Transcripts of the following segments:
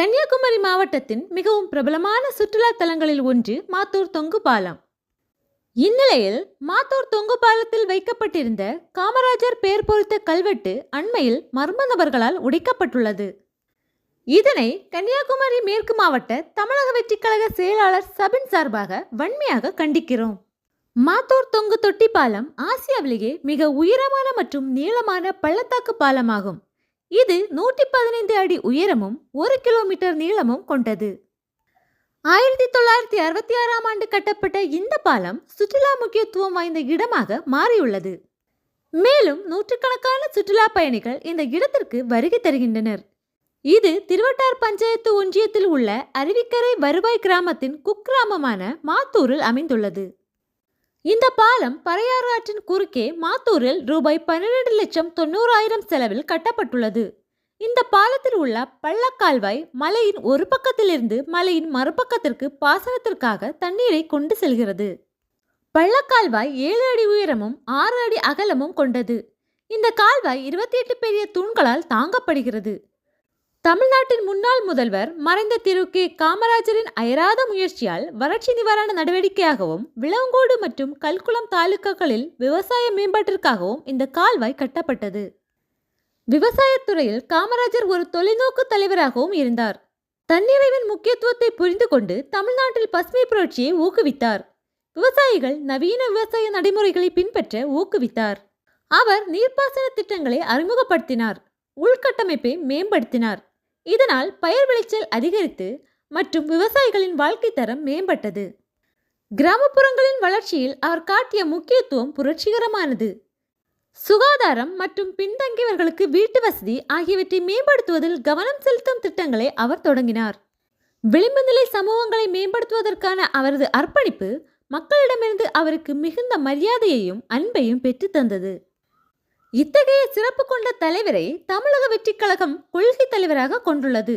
கன்னியாகுமரி மாவட்டத்தின் மிகவும் பிரபலமான சுற்றுலா தலங்களில் ஒன்று மாத்தூர் தொங்கு பாலம் இந்நிலையில் மாத்தூர் தொங்கு பாலத்தில் வைக்கப்பட்டிருந்த காமராஜர் பெயர் பொறித்த கல்வெட்டு அண்மையில் மர்ம நபர்களால் உடைக்கப்பட்டுள்ளது. இதனை கன்னியாகுமரி மேற்கு மாவட்ட தமிழக வெற்றிக்கழக செயலாளர் சபின் சார்பாக வன்மையாக கண்டிக்கிறோம். மாத்தூர் தொங்கு தொட்டி பாலம் ஆசியாவிலேயே மிக உயரமான மற்றும் நீளமான பள்ளத்தாக்கு பாலமாகும். இது நூற்றி பதினைந்து அடி உயரமும் ஒரு கிலோமீட்டர் நீளமும் கொண்டது. ஆயிரத்தி தொள்ளாயிரத்தி அறுபத்தி ஆறாம் ஆண்டு கட்டப்பட்ட இந்த பாலம் சுற்றுலா முக்கியத்துவம் வாய்ந்த இடமாக மாறியுள்ளது. மேலும் நூற்றுக்கணக்கான சுற்றுலா பயணிகள் இந்த இடத்திற்கு வருகை தருகின்றனர். இது திருவட்டார் பஞ்சாயத்து ஒன்றியத்தில் உள்ள அருவிக்கரை வருவாய் கிராமத்தின் குக்கிராமமான மாத்தூரில் அமைந்துள்ளது. இந்த பாலம் பறையாறு ஆற்றின் குறுக்கே மாத்தூரில் ரூபாய் பன்னிரண்டு லட்சம் தொண்ணூறாயிரம் செலவில் கட்டப்பட்டுள்ளது. இந்த பாலத்தில் உள்ள பள்ளக்கால்வாய் மலையின் ஒரு பக்கத்திலிருந்து மலையின் மறுபக்கத்திற்கு பாசனத்திற்காக தண்ணீரை கொண்டு செல்கிறது. பள்ளக்கால்வாய் ஏழு அடி உயரமும் ஆறு அடி அகலமும் கொண்டது. இந்த கால்வாய் இருபத்தி எட்டு பெரிய தூண்களால் தாங்கப்படுகிறது. தமிழ்நாட்டின் முன்னாள் முதல்வர் மறைந்த திரு. கே. காமராஜரின் அயராத முயற்சியால் வறட்சி நிவாரண நடவடிக்கையாகவும் விளங்கோடு மற்றும் கல்குளம் தாலுகாக்களில் விவசாய மேம்பாட்டிற்காகவும் இந்த கால்வாய் கட்டப்பட்டது. விவசாயத்துறையில் காமராஜர் ஒரு தொலைநோக்கு தலைவராகவும் இருந்தார். தன்னிறைவின் முக்கியத்துவத்தை புரிந்து கொண்டு தமிழ்நாட்டில் பசுமை புரட்சியை ஊக்குவித்தார். விவசாயிகள் நவீன விவசாய நடைமுறைகளை பின்பற்ற ஊக்குவித்தார். அவர் நீர்ப்பாசன திட்டங்களை அறிமுகப்படுத்தினார். உள்கட்டமைப்பை மேம்படுத்தினார். இதனால் பயிர் விளைச்சல் அதிகரித்து மற்றும் விவசாயிகளின் வாழ்க்கை தரம் மேம்பட்டது. கிராமப்புறங்களின் வளர்ச்சியில் அவர் காட்டிய முக்கியத்துவம் புரட்சிகரமானது. சுகாதாரம் மற்றும் பின்தங்கியவர்களுக்கு வீட்டு வசதி ஆகியவற்றை மேம்படுத்துவதில் கவனம் செலுத்தும் திட்டங்களை அவர் தொடங்கினார். விளிம்பு நிலை சமூகங்களை மேம்படுத்துவதற்கான அவரது அர்ப்பணிப்பு மக்களிடமிருந்து அவருக்கு மிகுந்த மரியாதையையும் அன்பையும் பெற்றுத்தந்தது இத்தகைய சிறப்பு கொண்ட தலைவரை தமிழக வெற்றிக் கழகம் கொள்கை தலைவராக கொண்டுள்ளது.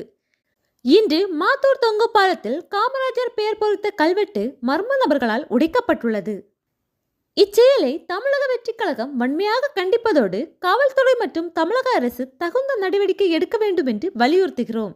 இன்று மாத்தூர் தொங்கு பாலத்தில் காமராஜர் பெயர் பொறித்த கல்வெட்டு மர்ம நபர்களால் உடைக்கப்பட்டுள்ளது. இச்செயலை தமிழக வெற்றிக் கழகம் வன்மையாக கண்டிப்பதோடு காவல்துறை மற்றும் தமிழக அரசு தகுந்த நடவடிக்கை எடுக்க வேண்டும் என்று வலியுறுத்துகிறோம்.